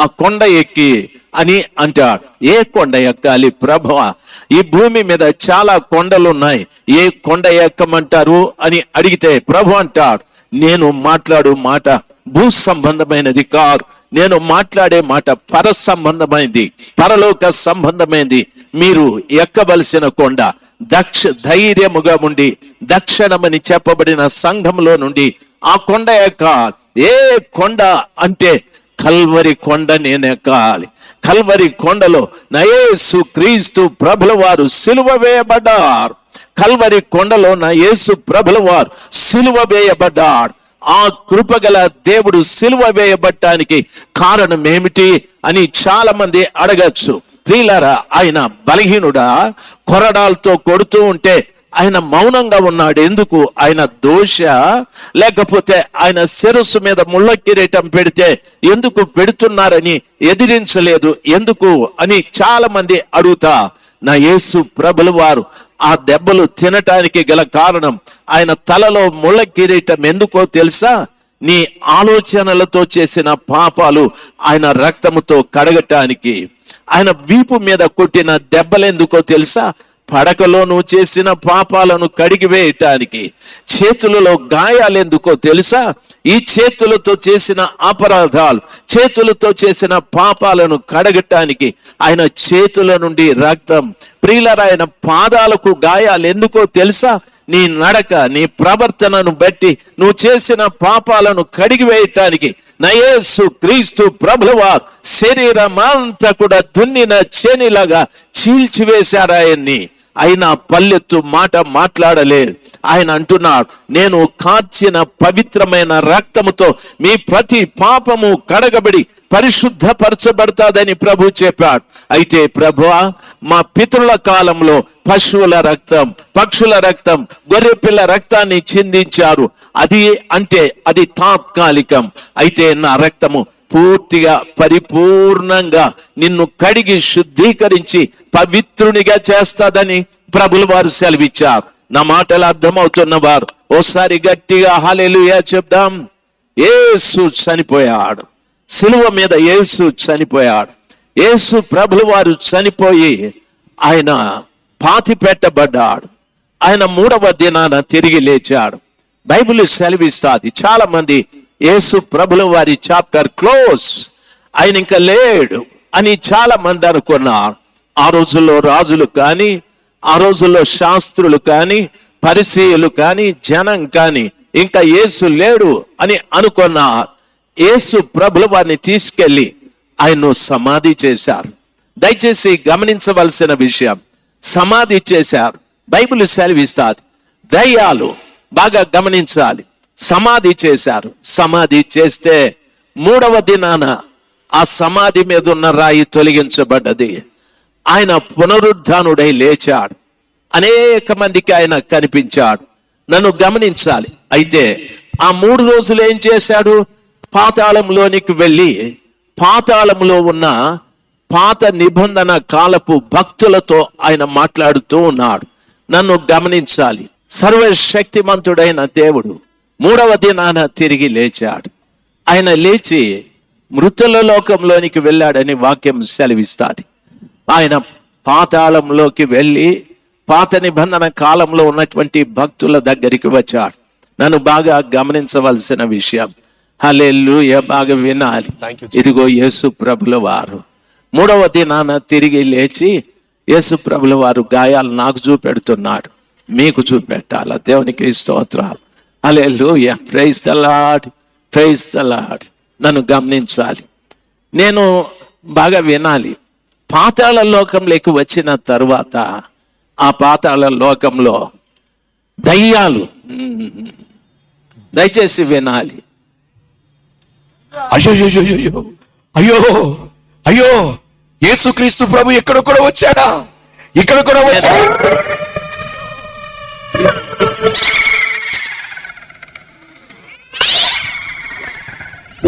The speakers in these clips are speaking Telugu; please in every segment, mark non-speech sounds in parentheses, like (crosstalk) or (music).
ఆ కొండ ఎక్కి అని అంటాడు. ఏ కొండ ఎక్కాలి ప్రభు? ఈ భూమి మీద చాలా కొండలు ఉన్నాయి ఏ కొండ ఎక్కమంటారు అని అడిగితే ప్రభు అంటాడు నేను మాట్లాడు మాట భూ సంబంధమైనది కాదు. నేను మాట్లాడే మాట పర సంబంధమైంది పరలోక సంబంధమైంది. మీరు ఎక్కవలసిన కొండ దక్ష ధైర్యముగా ఉండి దక్షిణమని చెప్పబడిన సంఘంలో నుండి ఆ కొండ యొక్క ఏ కొండ అంటే కల్వరి కొండ నేనే ఎక్కాలి. కల్వరి కొండలో నయేసు క్రీస్తు ప్రభుల వారు సిలువ వేయబడ్డారు. కల్వరి కొండలో నయేసు ప్రభుల వారు సిలువ వేయబడ్డాడు ఆ కృపగల దేవుడు సిలువ వేయబట్టానికి కారణం ఏమిటి అని చాలా మంది అడగచ్చు. ప్రియులారా ఆయన బలహీనుడా కొరడాలతో కొడుతూ ఉంటే ఆయన మౌనంగా ఉన్నాడు. ఎందుకు? ఆయన దోష లేకపోతే ఆయన శిరస్సు మీద ముళ్ళ కిరీటం పెడితే ఎందుకు పెడుతున్నారని ఎదిరించలేదు. ఎందుకు అని చాలా మంది అడుగుతా. నా యేసు ప్రభులు వారు ఆ దెబ్బలు తినటానికి గల కారణం ఆయన తలలో ముళ్ళ కిరీటం ఎందుకో తెలుసా? నీ ఆలోచనలతో చేసిన పాపాలు ఆయన రక్తముతో కడగటానికి. ఆయన వీపు మీద కొట్టిన దెబ్బలు ఎందుకో తెలుసా? పడకలో నువ్వు చేసిన పాపాలను కడిగివేయటానికి చేతులలో గాయాలెందుకో తెలుసా? ఈ చేతులతో చేసిన అపరాధాలు చేతులతో చేసిన పాపాలను కడగటానికి ఆయన చేతుల నుండి రక్తం ప్రియులర ఆయన పాదాలకు గాయాలు ఎందుకో తెలుసా? నీ నడక నీ ప్రవర్తనను బట్టి నువ్వు చేసిన పాపాలను కడిగివేయటానికి నయేసు క్రీస్తు ప్రభువా శరీరం అంతా కూడా దున్నిన చేనిలాగా చీల్చివేశారు ఆయన్ని. అయినా పల్లెత్తు మాట మాట్లాడలేదు ఆయన అంటున్నాడు నేను కార్చిన పవిత్రమైన రక్తముతో మీ ప్రతి పాపము కడగబడి పరిశుద్ధపరచబడతాదని ప్రభు చెప్పాడు. అయితే ప్రభు మా పితరుల కాలంలో పశువుల రక్తం పక్షుల రక్తం గొర్రె పిల్ల రక్తాన్ని చిందించారు. అది అంటే అది తాత్కాలికం. అయితే నా రక్తము పూర్తిగా పరిపూర్ణంగా నిన్ను కడిగి శుద్ధీకరించి పవిత్రునిగా చేస్తాదని ప్రభులు వారు సెలవిచ్చారు. నా మాటలు అర్థమవుతున్న వారు ఓసారి గట్టిగా హాలేలుయా చెప్దాం. ఏసు చనిపోయాడు. సిలువ మీద యేసు చనిపోయాడు. యేసు ప్రభులు వారు చనిపోయి ఆయన పాతి పెట్టబడ్డాడు. ఆయన మూడవ దినాన తిరిగి లేచాడు. బైబిల్ సెలవిస్తాది. చాలా మంది యేసు ప్రభుల వారి చాప్టర్ క్లోజ్. ఆయన ఇంకా లేడు అని చాలా మంది అనుకున్నారు. ఆ రోజుల్లో రాజులు కానీ ఆ రోజుల్లో శాస్త్రులు కానీ పరిచయులు కానీ జనం కానీ ఇంకా యేసు లేడు అని అనుకున్నారు. యేసు ప్రభుల వారిని తీసుకెళ్ళి ఆయన్ను సమాధి చేశారు. దయచేసి గమనించవలసిన విషయం సమాధి చేశారు. బైబిల్ సెలవిస్తారు దయ్యాలు బాగా గమనించాలి. సమాధి చేశారు. సమాధి చేస్తే మూడవ దినాన ఆ సమాధి మీద ఉన్న రాయి తొలగించబడ్డది. ఆయన పునరుద్ధానుడై లేచాడు. అనేక మందికి ఆయన కనిపించాడు. నన్ను గమనించాలి. అయితే ఆ మూడు రోజులు ఏం చేశాడు? పాతాళంలోనికి వెళ్ళి పాతాళంలో ఉన్న పాత నిబంధన కాలపు భక్తులతో ఆయన మాట్లాడుతూ ఉన్నాడు. నన్ను గమనించాలి. సర్వశక్తిమంతుడైన దేవుడు మూడవ దినాన తిరిగి లేచాడు. ఆయన లేచి మృతుల లోకంలోనికి వెళ్ళాడని వాక్యం సెలవిస్తాది. ఆయన పాతాళంలోకి వెళ్ళి పాత నిబంధన కాలంలో ఉన్నటువంటి భక్తుల దగ్గరికి వచ్చాడు. నన్ను బాగా గమనించవలసిన విషయం. హల్లెలూయా బాగా వినాలి. ఇదిగో యేసు ప్రభుల వారు. మూడవ దినాన తిరిగి లేచి యేసు ప్రభుల వారు గాయాలు నాకు చూపెడుతున్నాడు. మీకు చూపెట్టాల? దేవునికి స్తోత్రాలు. Hallelujah praise the lord praise the lord నన్ను గమనించాలి. నేను బాగా వినాలి. పాతాళ లోకంలోకి వచ్చిన తరువాత ఆ పాతాళ లోకంలో దయ్యాలు. దయచేసి వినాలి. అయ్యో అయ్యో అయ్యో, యేసుక్రీస్తు ప్రభు ఇక్కడ కూడా వచ్చాడా? ఇక్కడ కూడా వచ్చాడా?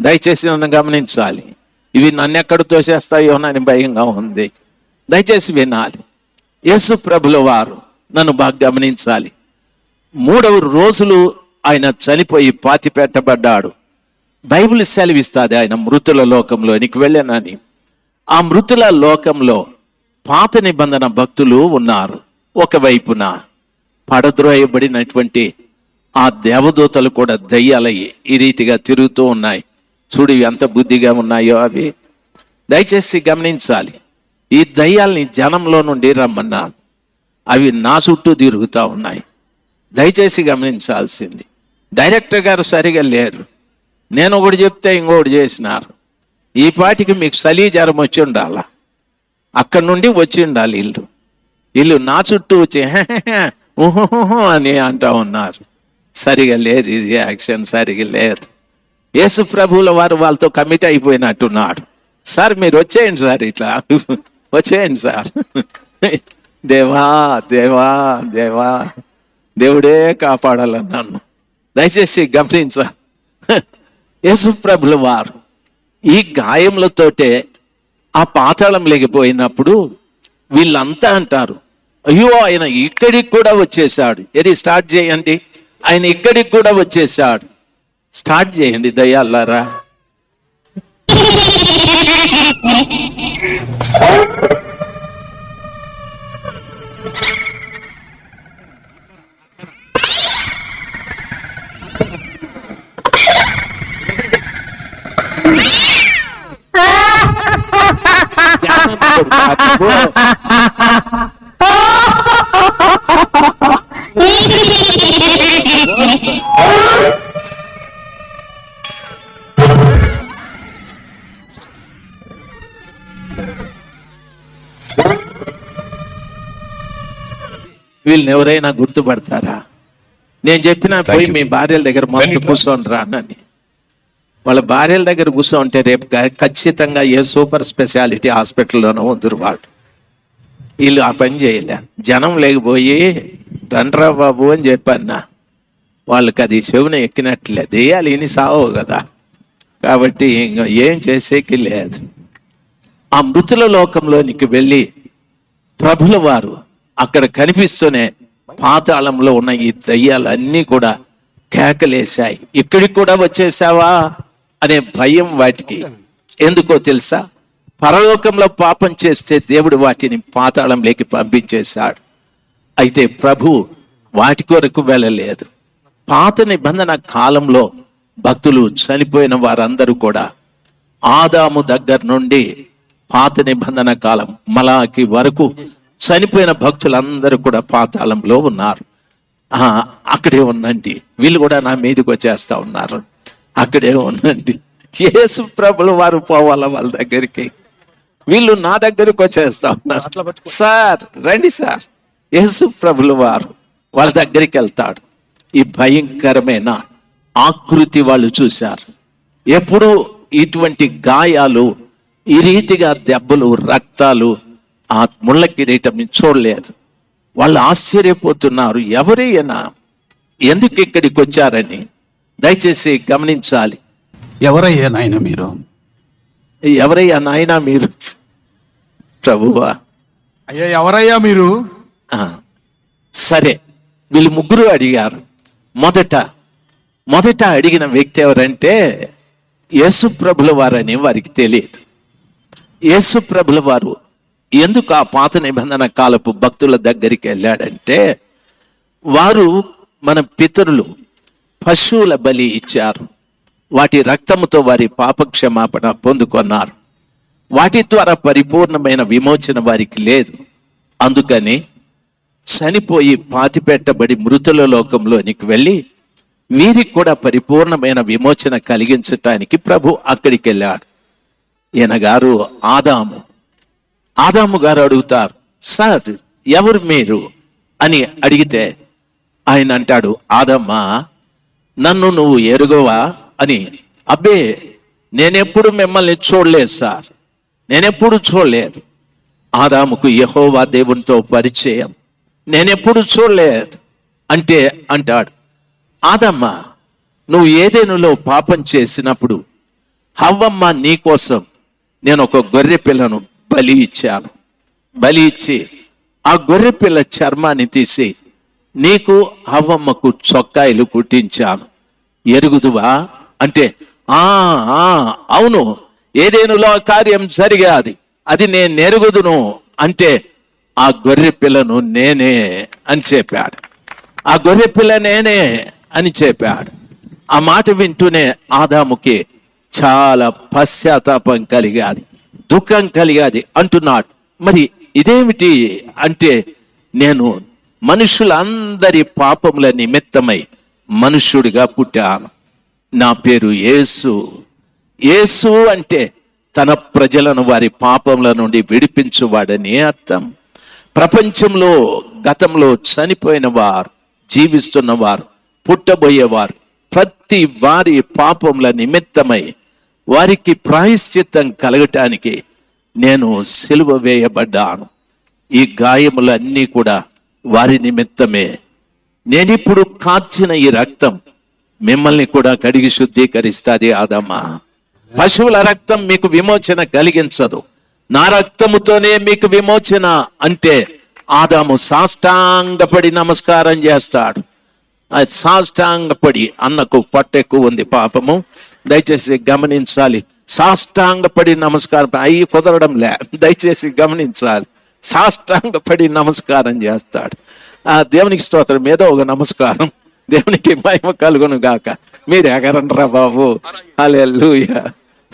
దయచేసి నన్ను గమనించాలి. ఇవి నన్ను ఎక్కడ తోసేస్తాయో అని భయంగా ఉంది. దయచేసి వినాలి. యేసు ప్రభుల వారు నన్ను బాగా గమనించాలి. మూడవ రోజులు ఆయన చనిపోయి పాతి పెట్టబడ్డాడు. బైబిల్ సెలవిస్తుంది ఆయన మృతుల లోకంలోనికి వెళ్ళానని. ఆ మృతుల లోకంలో పాత నిబంధన భక్తులు ఉన్నారు. ఒకవైపున పడద్రోయబడినటువంటి ఆ దేవదూతలు కూడా దయ్యాలయ్యి ఈ రీతిగా తిరుగుతూ ఉన్నాయి. చూడు ఎంత బుద్ధిగా ఉన్నాయో అవి. దయచేసి గమనించాలి. ఈ దయ్యాల్ని జనంలో నుండి రమ్మన్నాను. అవి నా చుట్టూ తిరుగుతూ ఉన్నాయి. దయచేసి గమనించాల్సింది. డైరెక్టర్ గారు సరిగా లేరు. నేను ఒకటి చెప్తే ఇంకొకటి చేసినారు. ఈ పాటికి మీకు చలి జ్వరం వచ్చి ఉండాలా? అక్కడి నుండి వచ్చి ఉండాలి ఇల్లు. ఇల్లు నా చుట్టూ వచ్చి ఊహుహుహు అని అంటా ఉన్నారు. సరిగా లేదు ఇది యాక్షన్ సరిగా లేదు. యేసు ప్రభువుల వారు వాళ్ళతో కమిట్ అయిపోయినట్టున్నాడు. సార్ మీరు వచ్చేయండి సార్ ఇట్లా. వచ్చేయండి సార్. దేవా దేవా దేవా దేవుడే కాపాడాలని నన్ను. దయచేసి గమనించ యేసు ప్రభుల వారు ఈ గాయములతోటే ఆ పాతాళం లేకపోయినప్పుడు వీళ్ళంతా అంటారు అయ్యో ఆయన ఇక్కడికి కూడా వచ్చేసాడు ఏది స్టార్ట్ చేయండి. ఆయన ఇక్కడికి కూడా వచ్చేసాడు స్టార్ట్ చేయండి దయ్యాలారా. (laughs) వీళ్ళని ఎవరైనా గుర్తుపడతారా? నేను చెప్పిన పోయి. మీ భార్యల దగ్గర మొదలు Benny, కూర్చొని రానని వాళ్ళ భార్యల దగ్గర కూర్చోంటే రేపు ఖచ్చితంగా ఏ సూపర్ స్పెషాలిటీ హాస్పిటల్లోనో ఉందరు వాళ్ళు వీళ్ళు ఆ పని చేయలే. జనం లేకపోయి రండ్రా బాబు అని చెప్పన్నా. వాళ్ళకి అది చెవున ఎక్కినట్లే. దేయాలి ఇని సావు కదా. కాబట్టి ఇంక ఏం చేసేకి లేదు. ఆ మృతుల లోకంలోనికి వెళ్ళి ప్రభుల వారు అక్కడ కనిపిస్తూనే పాతాళంలో ఉన్న ఈ దయ్యాలన్నీ కూడా కేకలేశాయి. ఇక్కడికి కూడా వచ్చేసావా? అనే భయం వాటికి. ఎందుకో తెలుసా? పరలోకంలో పాపం చేస్తే దేవుడు వాటిని పాతాళంలోకి పంపించేశాడు. అయితే ప్రభు వాటి కొరకు వెళ్ళలేదు. పాత నిబంధన కాలంలో భక్తులు చనిపోయిన వారందరూ కూడా ఆదాము దగ్గర నుండి పాత నిబంధన కాలం మలాకి వరకు చనిపోయిన భక్తులందరూ కూడా పాతాళంలో ఉన్నారు. ఆ, అక్కడే ఉండండి. వీళ్ళు కూడా నా మీదకి వచ్చేస్తా ఉన్నారు. అక్కడే ఉండండి. యేసు ప్రభులు వారు పోవాల వాళ్ళ దగ్గరికి. వీళ్ళు నా దగ్గరకు వచ్చేస్తా ఉన్నారు. సార్ రండి సార్. యేసు ప్రభులు వారు వాళ్ళ దగ్గరికి వెళ్తాడు. ఈ భయంకరమైన ఆకృతి వాళ్ళు చూశారు. ఎప్పుడు ఇటువంటి గాయాలు ఈ రీతిగా దెబ్బలు రక్తాలు ఆ ముళ్ళ కిరీటం చూడలేదు. వాళ్ళు ఆశ్చర్యపోతున్నారు ఎవరైనా ఎందుకు ఇక్కడికి వచ్చారని? దయచేసి గమనించాలి. ఎవరయ్యా నాయన మీరు? ఎవరయ్యా నాయనా మీరు? ప్రభువా. అయ్యా ఎవరయ్యా మీరు? సరే వీళ్ళు ముగ్గురు అడిగారు. మొదట మొదట అడిగిన వ్యక్తి ఎవరంటే యేసు ప్రభుల వారని వారికి తెలియదు. యేసు ప్రభుల వారు ఎందుకు ఆ పాత నిబంధన కాలపు భక్తుల దగ్గరికి వెళ్ళాడంటే వారు మన పితరులు పశువుల బలి ఇచ్చారు. వాటి రక్తముతో వారి పాపక్షమాపణ పొందుకున్నారు. వాటి ద్వారా పరిపూర్ణమైన విమోచన వారికి లేదు. అందుకని చనిపోయి పాతిపెట్టబడి మృతుల లోకంలోనికి వెళ్ళి వీరికి కూడా పరిపూర్ణమైన విమోచన కలిగించటానికి ప్రభు అక్కడికి వెళ్ళాడు. ఈయన గారు ఆదాము ఆదాము గారు అడుగుతారు సార్ ఎవరు మీరు? అని అడిగితే ఆయన అంటాడు ఆదమ్మా నన్ను నువ్వు ఎరుగవా? అని అబ్బే నేనెప్పుడు మిమ్మల్ని చూడలేదు సార్. నేనెప్పుడు చూడలేదు. ఆదాముకు యహోవా దేవునితో పరిచయం. నేనెప్పుడు చూడలేదు. అంటే అంటాడు ఆదమ్మ నువ్వు ఏదేనులో పాపం చేసినప్పుడు హవ్వమ్మ నీకోసం నేను ఒక గొర్రె పిల్లను బలి ఇచ్చాను. బలి ఇచ్చి ఆ గొర్రె పిల్ల చర్మాన్ని తీసి నీకు అవ్వమ్మకు చొక్కాయిలు కుట్టించాను. ఎరుగుదువా? అంటే ఆ అవును ఏదేనులో కార్యం జరిగాది? అది నేను నెరుగుదును అంటే ఆ గొర్రె పిల్లను నేనే అని చెప్పాడు. ఆ గొర్రె పిల్ల నేనే అని చెప్పాడు. ఆ మాట వింటూనే ఆదాముకి చాలా పశ్చాత్తాపం కలిగాది. దుఃఖం కలిగాది అంటున్నాడు. మరి ఇదేమిటి అంటే నేను మనుషులందరి పాపముల నిమిత్తమై మనుష్యుడిగా పుట్టాను. నా పేరు యేసు. యేసు అంటే తన ప్రజలను వారి పాపముల నుండి విడిపించువాడని అర్థం. ప్రపంచంలో గతంలో చనిపోయిన వారు జీవిస్తున్న వారు పుట్టబోయేవారు ప్రతి వారి పాపముల నిమిత్తమై వారికి ప్రాయశ్చిత్తం కలగటానికి నేను సిలువ వేయబడ్డాను. ఈ గాయములన్నీ కూడా వారి నిమిత్తమే. నేనిప్పుడు కార్చిన ఈ రక్తం మిమ్మల్ని కూడా కడిగి శుద్ధీకరిస్తాది ఆదమ్మా. పశువుల రక్తం మీకు విమోచన కలిగించదు. నా రక్తముతోనే మీకు విమోచన అంటే ఆదాము సాష్టాంగపడి నమస్కారం చేస్తాడు. అది సాష్టాంగపడి అన్నకు పట్టెక్కువ ఉంది పాపము. దయచేసి గమనించాలి. సాష్టాంగపడి నమస్కారం అయ్యి కుదరడం లే. దయచేసి గమనించాలి. సాష్టాంగపడి నమస్కారం చేస్తాడు. ఆ దేవునికి స్తోత్రం. ఏదో ఒక నమస్కారం. దేవునికి మహిమ కలుగును గాక. మీరు ఎగరండ్రా బాబు. హల్లెలూయా.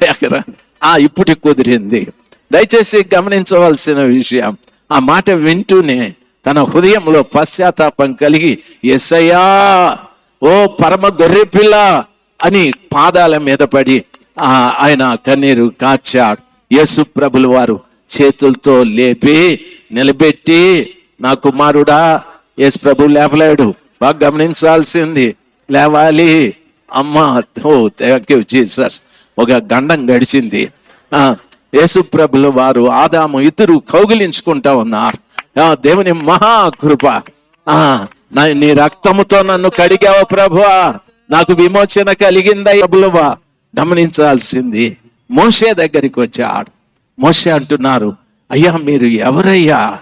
ఎగరండి. ఆ ఇప్పటికి కుదిరింది. దయచేసి గమనించవలసిన విషయం. ఆ మాట వింటూనే తన హృదయంలో పశ్చాత్తాపం కలిగి ఎస్సయ్యా ఓ పరమ గొర్రె పిల్ల అని పాదాల మీద పడి ఆయన కన్నీరు కాచాడు యేసు ప్రభులు వారు చేతులతో లేపి నిలబెట్టి నా కుమారుడా యేసు ప్రభు లేపలేడు బాగా గమనించాల్సింది లేవాలి. అమ్మా ఓ థ్యాంక్ యూ జీసస్ ఒక గండం గడిచింది. ఆ యేసు ప్రభులు వారు ఆదాము ఇద్దరు కౌగిలించుకుంటా ఉన్నారు. ఆ దేవుని మహా కృప. నా నీ రక్తముతో నన్ను కడిగావు ప్రభువా? నాకు విమోచన కలిగిందా ప్రభులవా గమనించాల్సింది. మోషే దగ్గరికి వచ్చాడు. మోషే అంటున్నారు అయ్యా మీరు ఎవరయ్యా?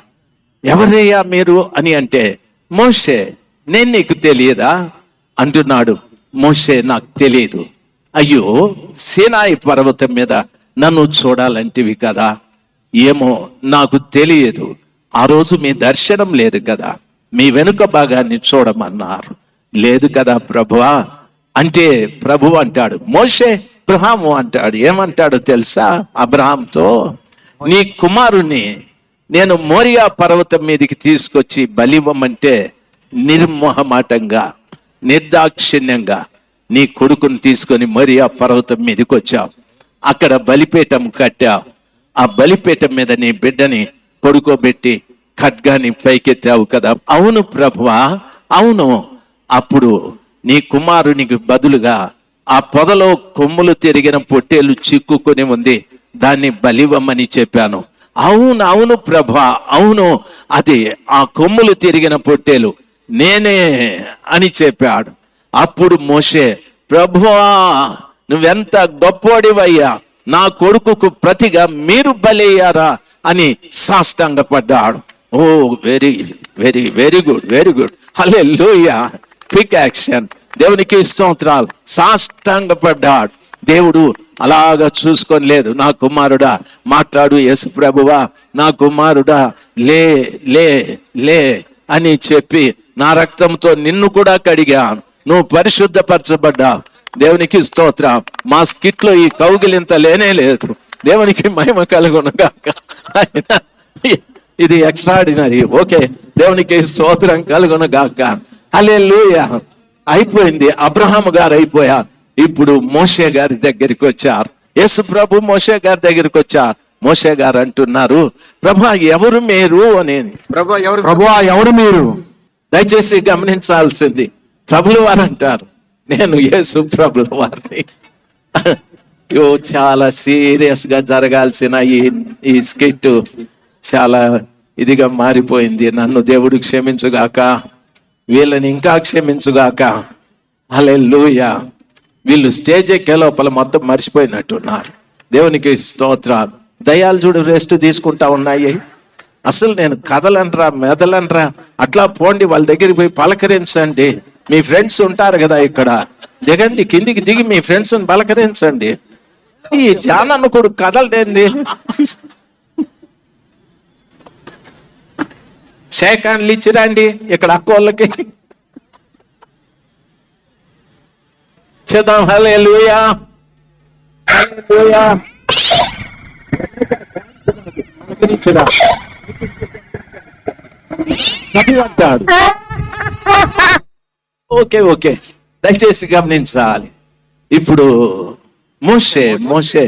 ఎవరయ్యా మీరు? అని అంటే మోషే నేను నీకు తెలియదా? అంటున్నాడు. మోషే నాకు తెలియదు. అయ్యో సేనాయి పర్వతం మీద నన్ను చూడాలంటివి కదా. ఏమో నాకు తెలియదు. ఆ రోజు మీ దర్శనం లేదు కదా. మీ వెనుక భాగాన్ని చూడమన్నారు. లేదు కదా ప్రభువా? అంటే ప్రభు అంటాడు. మోషే అబ్రహాము అంటాడు. ఏమంటాడు తెలుసా? అబ్రహాంతో నీ కుమారుని నేను మోరియా పర్వతం మీదకి తీసుకొచ్చి బలివ్వమంటే నిర్మోహమాటంగా నిర్దాక్షిణ్యంగా నీ కొడుకుని తీసుకొని మోరియా పర్వతం మీదకి వచ్చావు. అక్కడ బలిపీఠం కట్టావు. ఆ బలిపీఠం మీద నీ బిడ్డని పడుకోబెట్టి ఖడ్గాని పైకెత్తావు కదా. అవును ప్రభువా అవును. అప్పుడు నీ కుమారునికి బదులుగా ఆ పొదలో కొమ్ములు తిరిగిన పొట్టేలు చిక్కుకొని ఉంది. దాన్ని బలివమ్మని చెప్పాను. అవును అవును ప్రభా అవును. అది ఆ కొమ్ములు తిరిగిన పొట్టేలు నేనే అని చెప్పాడు. అప్పుడు మోషే ప్రభువా నువ్వెంత గొప్పోడివయ్యా? నా కొడుకుకు ప్రతిగా మీరు బలయ్యారా? అని సాష్టాంగపడ్డాడు. ఓ very very very good very good. Hallelujah quick action. దేవునికి స్తోత్రాలు. సాష్టాంగపడ్డాడు. దేవుడు అలాగా చూసుకొని లేదు. నా కుమారుడా మాట్లాడు యేసు ప్రభువా నా కుమారుడా లే లే లే అని చెప్పి నా రక్తంతో నిన్ను కూడా కడిగాను. నువ్వు పరిశుద్ధపరచబడ్డావు. దేవునికి స్తోత్రం మా స్కిట్లో ఈ కౌగిలింత లేనే లేదు. దేవునికి మహిమ కలుగునుగాక. ఇది ఎక్స్ట్రాడినరీ ఓకే దేవునికి స్తోత్రం కలుగునుగాక. హల్లెలూయా. అయిపోయింది. అబ్రహాం గారు అయిపోయారు. ఇప్పుడు మోషే గారి దగ్గరికి వచ్చారు. యేసు ప్రభు మోషే గారి దగ్గరికి వచ్చారు. మోషే గారు అంటున్నారు ప్రభా ఎవరు మీరు? అని. ప్రభు ఎవరు ప్రభువా ఎవరు మీరు? దయచేసి గమనించాల్సింది. ప్రభులు వారు అంటారు. నేను యేసు ప్రభుల వారిని. యో చాలా సీరియస్గా జరగాల్సిన ఈ ఈ స్కిట్ చాలా ఇదిగా మారిపోయింది. నన్ను దేవుడు క్షమించుగాక. వీళ్ళని ఇంకా క్షమించుగాక. అలే లూయ వీళ్ళు స్టేజ్ ఎక్కే లోపల మొత్తం మర్చిపోయినట్టున్నారు. దేవునికి స్తోత్రాలు. దయాలు చూడు రెస్ట్ తీసుకుంటా ఉన్నాయి. అసలు నేను కదలనరా మెదలనరా? అట్లా పోండి వాళ్ళ దగ్గరికి పోయి పలకరించండి. మీ ఫ్రెండ్స్ ఉంటారు కదా ఇక్కడ. దిగండి కిందికి దిగి మీ ఫ్రెండ్స్ని పలకరించండి. ఈ జానన్న కొడుకు కదలడేంది? షేక్ హ్యాండ్లు ఇచ్చిరండి ఇక్కడ అక్కోళ్ళకి చేద్దాం. హలే లూయా అంటాడు. Okay okay. దయచేసి గమనించాలి. ఇప్పుడు మోషే మోషే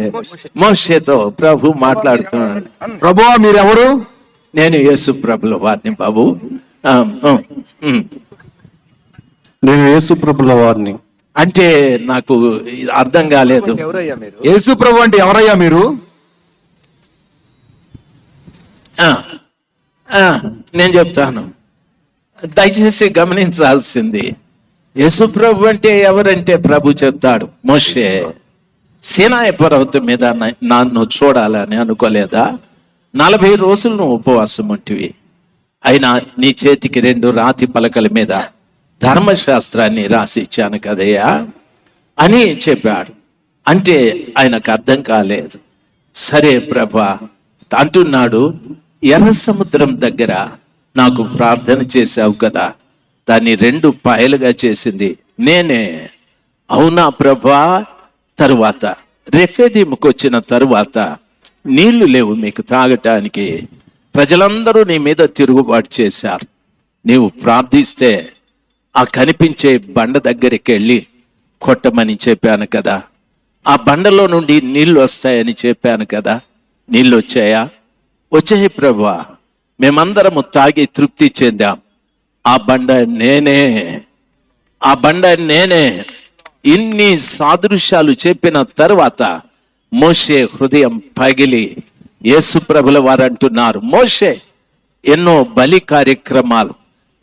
మోషేతో ప్రభు మాట్లాడుతున్నాడు. ప్రభువా మీరెవరు? నేను యేసు ప్రభుల వారిని బాబు. నేను యేసు ప్రభుల వారిని. అంటే నాకు అర్థం కాలేదు. యేసు ప్రభు అంటే ఎవరయ్యా మీరు? ఆ, ఆ, నేను చెప్తాను. దయచేసి గమనించాల్సింది. యేసు ప్రభు అంటే ఎవరంటే ప్రభు చెప్తాడు. మోషే సీనాయ పర్వతం మీద నన్ను చూడాలని అనుకోలేదా? నలభై రోజులు నువ్వు ఉపవాసం ఉంటివి. అయినా నీ చేతికి రెండు రాతి పలకల మీద ధర్మశాస్త్రాన్ని రాసి ఇచ్చాను కదయ్యా అని చెప్పాడు. అంటే ఆయనకు అర్థం కాలేదు. సరే ప్రభా అంటున్నాడు ఎర్ర సముద్రం దగ్గర నాకు ప్రార్థన చేశావు కదా దాన్ని రెండు పాయలుగా చేసింది నేనే. అవునా ప్రభా? తరువాత రెఫేదీముకు వచ్చిన తరువాత నీళ్ళు లేవు మీకు తాగటానికి ప్రజలందరూ నీ మీద తిరుగుబాటు చేశారు. నీవు ప్రార్థిస్తే ఆ కనిపించే బండ దగ్గరికి వెళ్ళి కొట్టమని చెప్పాను కదా. ఆ బండలో నుండి నీళ్ళు వస్తాయని చెప్పాను కదా. నీళ్ళు వచ్చాయా? వచ్చాయి ప్రభా. మేమందరము తాగి తృప్తి చెందాం. ఆ బండ నేనే. ఆ బండ నేనే. ఇన్ని సాదృశ్యాలు చెప్పిన తర్వాత మోషే హృదయం పగిలి యేసుప్రభుల వారు అంటున్నారు మోషే ఎన్నో బలి కార్యక్రమాలు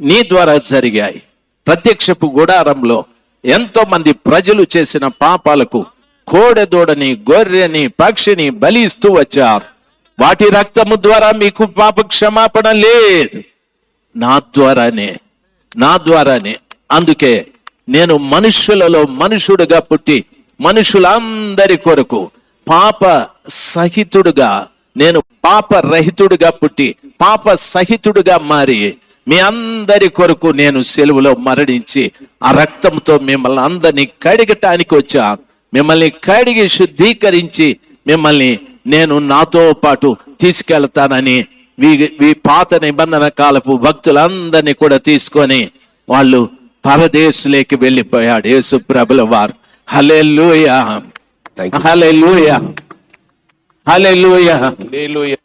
నీ ద్వారా జరిగాయి. ప్రత్యక్షపు గుడారంలో ఎంతో మంది ప్రజలు చేసిన పాపాలకు కోడెదూడని గొర్రెని పక్షిని బలి ఇస్తూ వచ్చారు. వాటి రక్తము ద్వారా మీకు పాప క్షమాపణ లేదు. నా ద్వారానే నా ద్వారానే. అందుకే నేను మనుషులలో మనుషుడుగా పుట్టి మనుషులందరి కొరకు పాప సహితుడుగా నేను పాప రహితుడుగా పుట్టి పాప సహితుడుగా మారి మీ అందరి కొరకు నేను సెలవులో మరణించి ఆ రక్తంతో మిమ్మల్ని అందరినీ కడిగటానికి వచ్చా. మిమ్మల్ని కడిగి శుద్ధీకరించి మిమ్మల్ని నేను నాతో పాటు తీసుకెళ్తానని వీ పాత నిబంధన కాలపు భక్తులందరినీ కూడా తీసుకొని వాళ్ళు పరదేశులేకి వెళ్ళిపోయాడు యేసు ప్రభుల వారు. Hallelujah hallelujah hallelujah